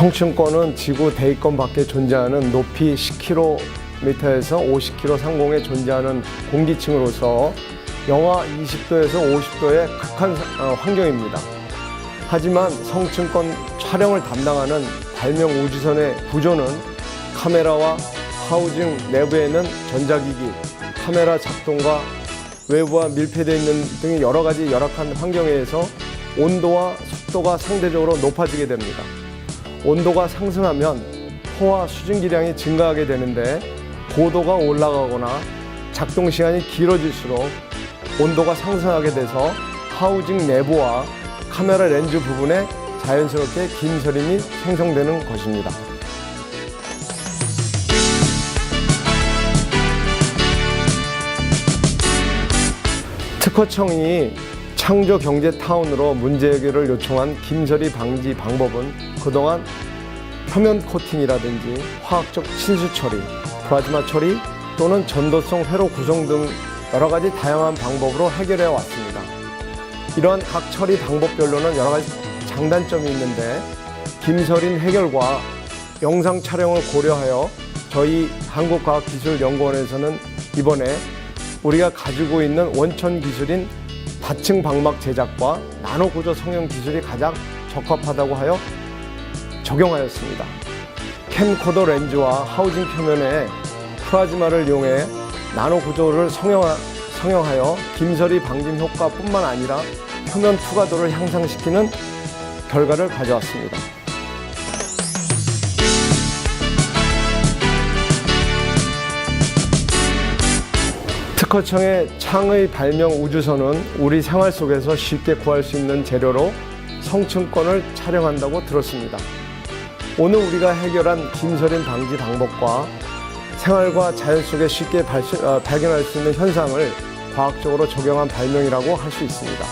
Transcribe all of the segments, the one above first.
성층권은 지구 대기권 밖에 존재하는 높이 10km에서 50km 상공에 존재하는 공기층으로서 영하 20도에서 50도의 극한 어, 환경입니다. 하지만 성층권 촬영을 담당하는 발명 우주선의 구조는 카메라와 하우징 내부에는 전자기기, 카메라 작동과 외부와 밀폐되어 있는 등의 여러 가지 열악한 환경에 의해서 온도와 속도가 상대적으로 높아지게 됩니다. 온도가 상승하면 포화 수증기량이 증가하게 되는데 고도가 올라가거나 작동 시간이 길어질수록 온도가 상승하게 돼서 하우징 내부와 카메라 렌즈 부분에 자연스럽게 김서림이 생성되는 것입니다. 특허청이 창조 경제 타운으로 문제 해결을 요청한 김서리 방지 방법은 그동안 표면 코팅이라든지 화학적 친수 처리, 플라즈마 처리 또는 전도성 회로 구성 등 여러 가지 다양한 방법으로 해결해 왔습니다. 이러한 각 처리 방법별로는 여러 가지 장단점이 있는데 김서린 해결과 영상 촬영을 고려하여 저희 한국과학기술연구원에서는 이번에 우리가 가지고 있는 원천 기술인 다층 방막 제작과 나노 구조 성형 기술이 가장 적합하다고 하여 적용하였습니다. 캠코더 렌즈와 하우징 표면에 플라즈마를 이용해 나노 구조를 성형하, 성형하여 김서리 방진 효과뿐만 아니라 표면 투과도를 향상시키는 결과를 가져왔습니다. 특허청의 창의 발명 우주선은 우리 생활 속에서 쉽게 구할 수 있는 재료로 성층권을 촬영한다고 들었습니다. 오늘 우리가 해결한 김서림 방지 방법과 생활과 자연 속에 쉽게 발시- 어, 발견할 수 있는 현상을 과학적으로 적용한 발명이라고 할 수 있습니다.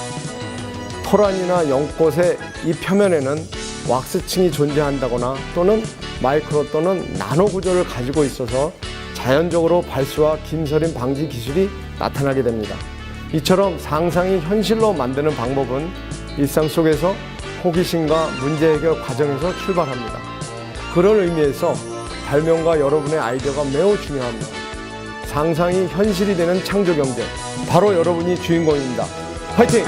토란이나 연꽃의 이 표면에는 왁스층이 존재한다거나 또는 마이크로 또는 나노 구조를 가지고 있어서 자연적으로 발수와 김서림 방지 기술이 나타나게 됩니다. 이처럼 상상이 현실로 만드는 방법은 일상 속에서 호기심과 문제 해결 과정에서 출발합니다. 그런 의미에서 발명과 여러분의 아이디어가 매우 중요합니다. 상상이 현실이 되는 창조 경제. 바로 여러분이 주인공입니다. 화이팅!